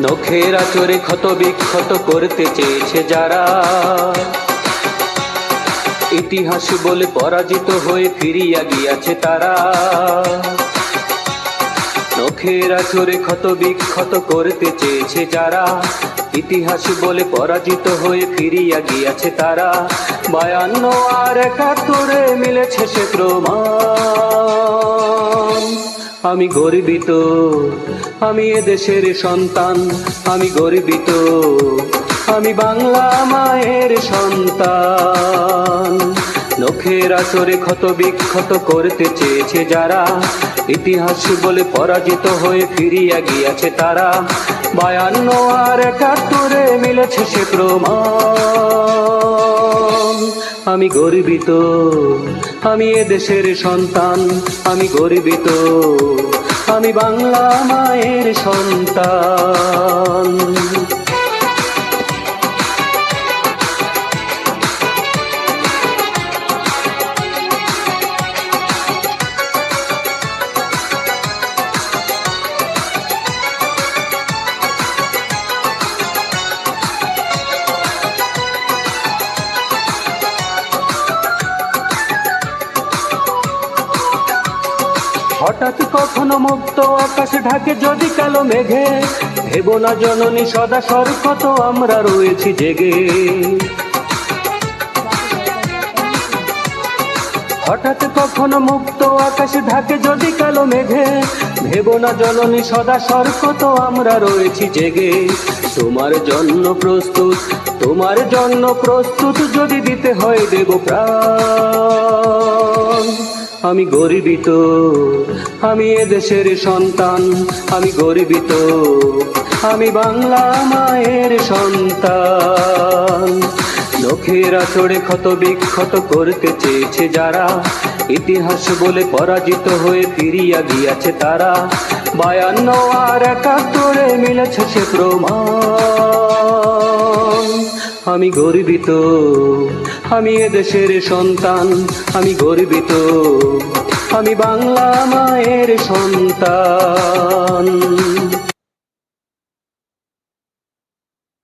নখের আচরে ক্ষত বিক্ষত করতে চেয়েছে যারা। ইতিহাস বলে পরাজিত হয়ে ফিরিয়া গিয়াছে তারা। নখের আচরে ক্ষত বিক্ষত করতে চেয়েছে যারা। ইতিহাস বলে পরাজিত হয়ে ফিরিয়া গিয়াছে তারা। বায়ান্ন আর একাত্তরে মিলেছে সে প্রমাণ। আমি গর্বিত, আমি এদেশের সন্তান, আমি গর্বিত, আমি বাংলা মায়ের সন্তান। নখের আসরে ক্ষত বিক্ষত করতে চেয়েছে যারা, ইতিহাস বলে পরাজিত হয়ে ফিরিয়া গিয়াছে তারা। বায়ান্ন আর একাত্তরে মিলেছে সে প্রমাণ। আমি গর্বিত। আমি এ দেশের সন্তান আমি গর্বিত। আমি বাংলা মায়ের সন্তান। হঠাৎ কখনো মুক্ত আকাশ ঢাকে যদি কালো মেঘে, ভেব না জননী সদা সরকত আমরা রয়েছি জেগে। হঠাৎ কখনো মুক্ত আকাশ ঢাকে যদি কালো মেঘে, ভেব না জননী সদা সরকত আমরা রয়েছি জেগে। তোমার জন্য প্রস্তুত, তোমার জন্য প্রস্তুত যদি দিতে হয় দেব প্রাণ আমি গর্বিত, আমি এদেশের সন্তান, আমি গর্বিত, আমি বাংলা মায়ের সন্তান। নখের আচড়ে ক্ষত বিক্ষত করতে চেয়েছে যারা, ইতিহাস বলে পরাজিত হয়ে ফিরিয়া গিয়াছে তারা। বায়ান্ন আর একাত্তরে মিলেছে সে প্রমাণ। আমি গর্বিত আমি এদেশের সন্তান আমি গর্বিত। আমি বাংলা মায়ের সন্তান।